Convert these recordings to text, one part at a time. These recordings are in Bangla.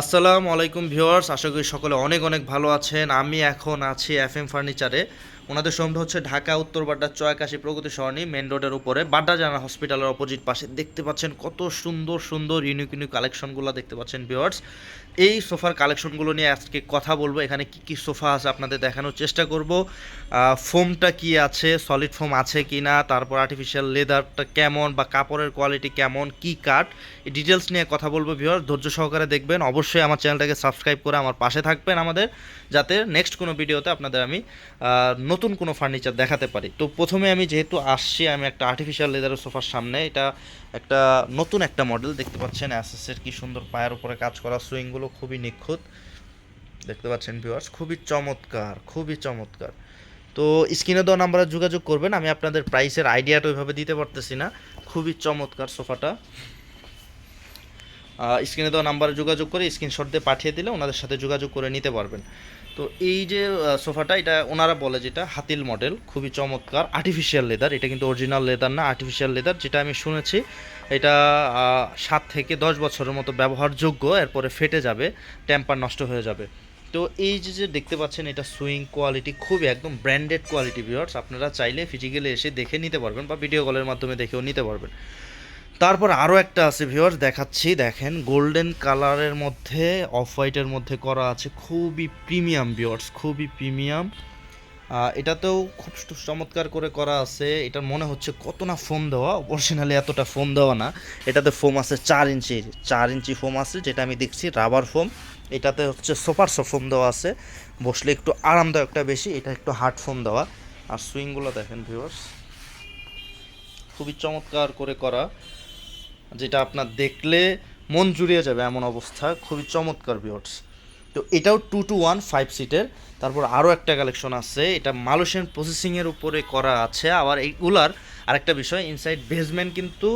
আসসালামু আলাইকুম ভিউয়ার্স, আশা করি সকলে অনেক অনেক ভালো আছেন। আমি এখন আছি এফ এম ফার্নিচারে। ওনাদের শোরুমটা হচ্ছে ঢাকা, উত্তর বাড্ডা, চয়াকাশি প্রগতি সরণি মেন রোডের উপরে। বাড্ডা জানা হসপিটালের অপোজিট পাশে। দেখতে পাচ্ছেন কত সুন্দর সুন্দর ইউনিক ইউনিক কালেকশনগুলো দেখতে পাচ্ছেন ভিউয়ার্স এই সোফার কালেকশনগুলো নিয়ে আজকে কথা বলব। এখানে কি কি সোফা আছে আপনাদের দেখানোর চেষ্টা করব। ফোমটা কি আছে সলিড ফোম আছে কি না তারপর আর্টিফিশিয়াল লেদারটা কেমন বা কাপড়ের কোয়ালিটি কেমন, কি কাট এই ডিটেলস নিয়ে কথা বলব ভিউয়ার ধৈর্য সহকারে দেখবেন। অবশ্যই আমার চ্যানেলটাকে সাবস্ক্রাইব করে আমার পাশে থাকবেন আমাদের, যাতে নেক্সট কোনো ভিডিওতে আপনাদের আমি নতুন কোনো ফার্নিচার দেখাতে পারি। তো প্রথমে আমি যেহেতু আসছি, আমি একটা আর্টিফিশিয়াল লেদারের সোফার সামনে। এটা একটা নতুন একটা মডেল দেখতে পাচ্ছেন অ্যাসেসের কি সুন্দর পায়ের উপরে কাজ করা সুইংগুলো খুবই নিখুঁত। দেখতে পাচ্ছেন ভিউয়ার্স খুবই চমৎকার খুবই চমৎকার। তো স্ক্রিনে দেওয়া নাম্বারে যোগাযোগ করবেন, আমি আপনাদের প্রাইসের আইডিয়াটা ওইভাবে দিতে পারতেছি না। খুবই চমৎকার সোফাটা। স্ক্রিনে দেওয়া নাম্বারে যোগাযোগ করে স্ক্রিনশট দিয়ে পাঠিয়ে দিলে ওনাদের সাথে যোগাযোগ করে নিতে পারবেন। তো এই যে সোফাটা, এটা ওনারা বলে যেটা, হাতিল মডেল খুবই চমৎকার আর্টিফিশিয়াল লেদার এটা কিন্তু অরিজিনাল লেদার না আর্টিফিশিয়াল লেদার যেটা আমি শুনেছি, এটা সাত থেকে দশ বছরের মতো ব্যবহারযোগ্য, এরপরে ফেটে যাবে টেম্পার নষ্ট হয়ে যাবে। তো এই যে যে দেখতে পাচ্ছেন, এটা সুইং কোয়ালিটি খুবই একদম ব্র্যান্ডেড কোয়ালিটি ভিউয়ার্স আপনারা চাইলে ফিজিক্যালি এসে দেখে নিতে পারবেন বা ভিডিও কলের মাধ্যমে দেখেও নিতে পারবেন। তারপর আরও একটা আছে ভিউয়ার্স দেখাচ্ছি, দেখেন গোল্ডেন কালারের মধ্যে অফ হোয়াইটের মধ্যে করা আছে খুবই প্রিমিয়াম ভিউয়ার্স খুবই প্রিমিয়াম এটাতেও খুব সু- চমৎকার করে করা আছে। এটা মনে হচ্ছে কত না ফোম দেওয়া অরিজিনালি এতটা ফোম দেওয়া না। এটাতে ফোম আছে চার ইঞ্চি চার ইঞ্চি ফোম আছে, যেটা আমি দেখছি রাবার ফোম এটাতে হচ্ছে সুপার ফোম দেওয়া আছে। বসলে একটু আরামদায়কটা বেশি, এটা একটু হার্ড ফোম দেওয়া। আর সুইংগুলো দেখেন ভিউয়ার্স খুবই চমৎকার করে করা। যেটা আপনার দেখলে মন জুড়িয়ে যাবে এমন অবস্থা। খুবই চমৎকার বিয়টস তো এটাও টু টু ওয়ান ফাইভ সিটের তারপর আরও একটা কালেকশন আছে। এটা মালয়েশিয়ান প্রসেসিংয়ের উপরে করা আছে। আবার এইগুলার আরেকটা বিষয় ইনসাইড বেসমেন্ট কিন্তু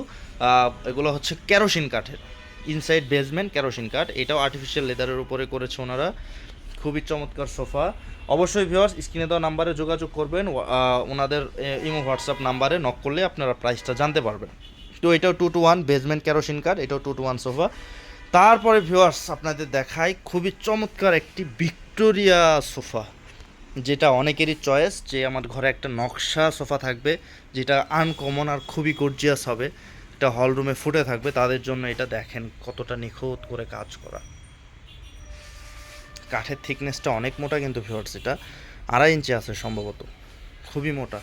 এগুলো হচ্ছে কেরোসিন কাঠের। ইনসাইড বেসমেন্ট কেরোসিন কাঠ। এটাও আর্টিফিশিয়াল লেদারের উপরে করেছে ওনারা। খুবই চমৎকার সোফা। অবশ্যই ভিওয়ার্স স্ক্রিনে দেওয়া নাম্বারে যোগাযোগ করবেন। ওনাদের ইমো, হোয়াটসঅ্যাপ নাম্বারে নক করলে আপনারা প্রাইসটা জানতে পারবেন। তো এটাও টু টু ওয়ান বেসমেন্ট ক্যারোসিন কার এটাও টু টু ওয়ান সোফা তারপরে ভিউয়ার্স আপনাদের দেখাই খুবই চমৎকার একটি ভিক্টোরিয়া সোফা যেটা অনেকেরই চয়েস যে আমার ঘরে একটা নকশা সোফা থাকবে, যেটা আনকমন আর খুবই গর্জিয়াস হবে। এটা হল রুমে ফুটে থাকবে, তাদের জন্য এটা দেখেন কতটা নিখুঁত করে কাজ করা। কাঠের থিকনেসটা অনেক মোটা কিন্তু ভিউয়ার্স এটা আড়াই ইঞ্চি আছে সম্ভবত, খুবই মোটা।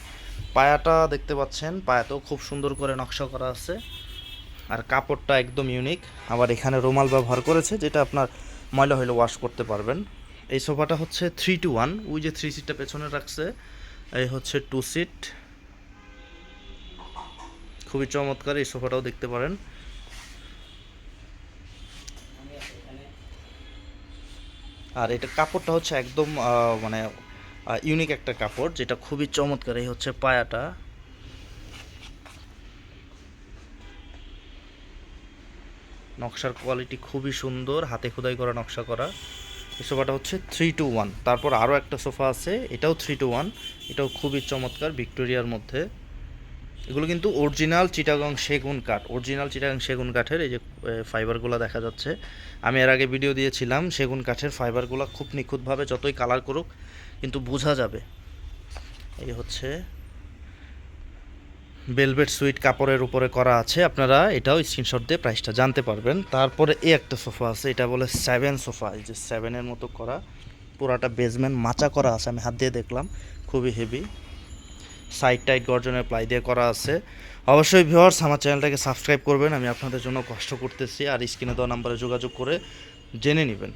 পায়াটা দেখতে পাচ্ছেন, পায়াতেও খুব সুন্দর করে নকশা করা আছে। আর কাপড়টা একদম ইউনিক আবার এখানে রুমাল ব্যবহার করেছে, যেটা আপনার ময়লা হলে ওয়াশ করতে পারবেন। এই সোফাটা হচ্ছে থ্রি টু ওয়ান ওই যে থ্রি সিটটা পেছনে রাখছে, এই হচ্ছে টু সিট খুবই চমৎকার এই সোফাটাও দেখতে পারেন। আর এটা কাপড়টা হচ্ছে একদম মানে ইউনিক একটা কাপড়, যেটা খুবই চমৎকার, এই হচ্ছে পায়াটা। নকশার কোয়ালিটি খুবই সুন্দর, হাতে খোদাই করা নকশা করা। এই সোফাটা হচ্ছে থ্রি টু ওয়ান তারপর আরও একটা সোফা আছে, এটাও থ্রি টু ওয়ান এটাও খুবই চমৎকার ভিক্টোরিয়ার মধ্যে। এগুলো কিন্তু অরিজিনাল চিটাগং সেগুন কাঠ অরিজিনাল চিটাগং সেগুন কাঠের, এই যে ফাইবারগুলো দেখা যাচ্ছে। আমি এর আগে ভিডিও দিয়েছিলাম সেগুন কাঠের ফাইবারগুলো খুব নিখুঁতভাবে যতই কালার করুক কিন্তু বোঝা যাবে। এই হচ্ছে বেলভেট সুইট কাপড়ের উপরে করা আছে। আপনারা এটাও স্ক্রিনশট দিয়ে প্রাইসটা জানতে পারবেন। তারপরে এই একটা সোফা আছে, এটা বলে সেভেন সোফা এই যে সেভেনের মতো করা। পুরাটা বেসমেন্ট মাচা করা আছে, আমি হাত দিয়ে দেখলাম, খুবই হেভি সাইড টাইট গর্জনের প্লাই দিয়ে করা আছে। অবশ্যই ভিউয়ার্স আমার চ্যানেলটাকে সাবস্ক্রাইব করবেন, আমি আপনাদের জন্য কষ্ট করতেছি। আর স্ক্রিনে দেওয়া নাম্বারে যোগাযোগ করে জেনে নেবেন।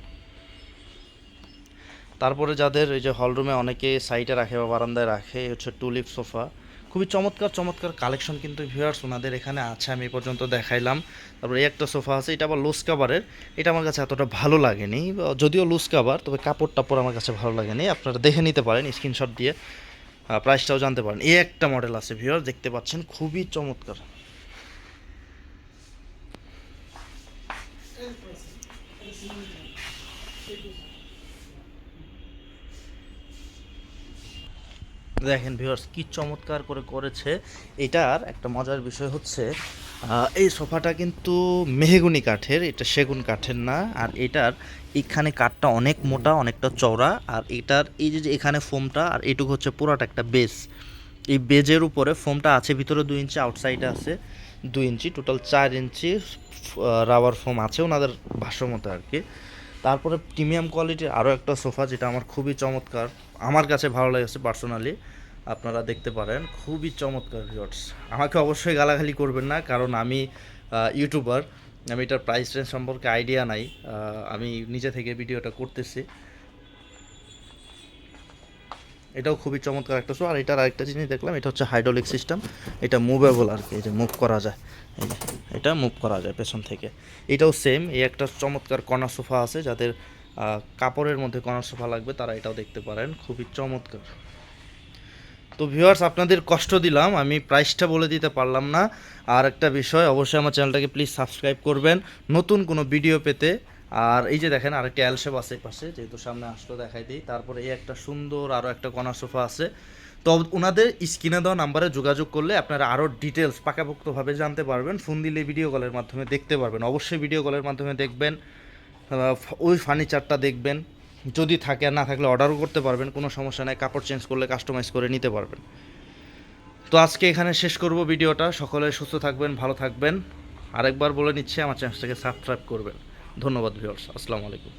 তারপরে যাদের এই যে হলরুমে অনেকে সাইডে রাখে বা বারান্দায় রাখে হচ্ছে টুলিপ সোফা খুবই চমৎকার চমৎকার কালেকশন কিন্তু ভিউয়ার্স ওনাদের এখানে আছে, আমি পর্যন্ত দেখাইলাম। তারপরে একটা সোফা আছে, এটা আবার লুজ কাভারের এটা আমার কাছে এতটা ভালো লাগেনি, যদিও লুজ কাভার তবে কাপড় টাপড় আমার কাছে ভালো লাগেনি। আপনারা দেখে নিতে পারেন স্ক্রিনশট দিয়ে প্রাইসটাও জানতে পারেন। এই একটা মডেল আছে ভিউয়ার দেখতে পাচ্ছেন, খুবই চমৎকার। দেখেন ভিউয়ার্স, কি চমৎকার করে করেছে। এটার একটা মজার বিষয় হচ্ছে এই সোফাটা কিন্তু মেহেগুনি কাঠের, এটা সেগুন কাঠের না। আর এটার এখানে কাঠটা অনেক মোটা, অনেকটা চওড়া। আর এটার এই যে এখানে ফোমটা, আর এটুকু হচ্ছে পুরাটা একটা বেস এই বেজের উপরে ফোমটা আছে, ভিতরে দুই ইঞ্চি আউটসাইডে আছে দুই ইঞ্চি টোটাল চার ইঞ্চি রাবার ফোম আছে ওনাদের ভাষ্য মতো আর কি। তারপরে প্রিমিয়াম কোয়ালিটির আরও একটা সোফা যেটা আমার খুবই চমৎকার, আমার কাছে ভালো লেগেছে পার্সোনালি, আপনারা দেখতে পারেন, খুবই চমৎকার ভিউয়ার্স। আমাকে অবশ্যই গালাগালি করবেন না, কারণ আমি ইউটিউবার, আমি এটার প্রাইস রেঞ্জ সম্পর্কে আইডিয়া নাই আমি নিজে থেকে ভিডিওটা করতেছি। এটাও খুবই চমৎকার একটা শো আর এটার আরেকটা জিনিস দেখলাম, এটা হচ্ছে হাইড্রোলিক সিস্টেম এটা মুভেবল আর কি যে মুভ করা যায়। এই যে, এটা মুভ করা যায় পেছন থেকে। এটাও সেম এই একটা চমৎকার কর্নার সোফা আছে, যাদের কাপড়ের মধ্যে কর্নার সোফা লাগবে, তারা এটাও দেখতে পারেন। খুবই চমৎকার। তো ভিউয়ার্স আপনাদের কষ্ট দিলাম, আমি প্রাইসটা বলে দিতে পারলাম না। আর একটা বিষয়, অবশ্যই আমার চ্যানেলটাকে প্লিজ সাবস্ক্রাইব করবেন। নতুন কোনো ভিডিও পেতে আর এই যে দেখেন, আরেকটা অ্যালশেপ আছে পাশে, যেহেতু সামনে আসলো দেখাই দিই। তারপরে এই একটা সুন্দর আরও একটা কর্নার সোফা আছে। তো ওনাদের স্ক্রিনে দেওয়া নাম্বারে যোগাযোগ করলে আপনারা আরও ডিটেলস পাকাপোক্তভাবে জানতে পারবেন। ফোন দিলে ভিডিও কলের মাধ্যমে দেখতে পারবেন। অবশ্যই ভিডিও কলের মাধ্যমে দেখবেন ওই ফার্নিচারটা দেখবেন। যদি থাকে আর না থাকলে অর্ডারও করতে পারবেন। কোনো সমস্যা নেই, কাপড় চেঞ্জ করলে কাস্টমাইজ করে নিতে পারবেন। তো আজকে এখানে শেষ করব ভিডিওটা সকলে সুস্থ থাকবেন, ভালো থাকবেন। আরেকবার বলে নিচ্ছে, আমার চ্যানেলটাকে সাবস্ক্রাইব করবেন। ধন্যবাদ ভিউয়ার্স আসসালামু আলাইকুম।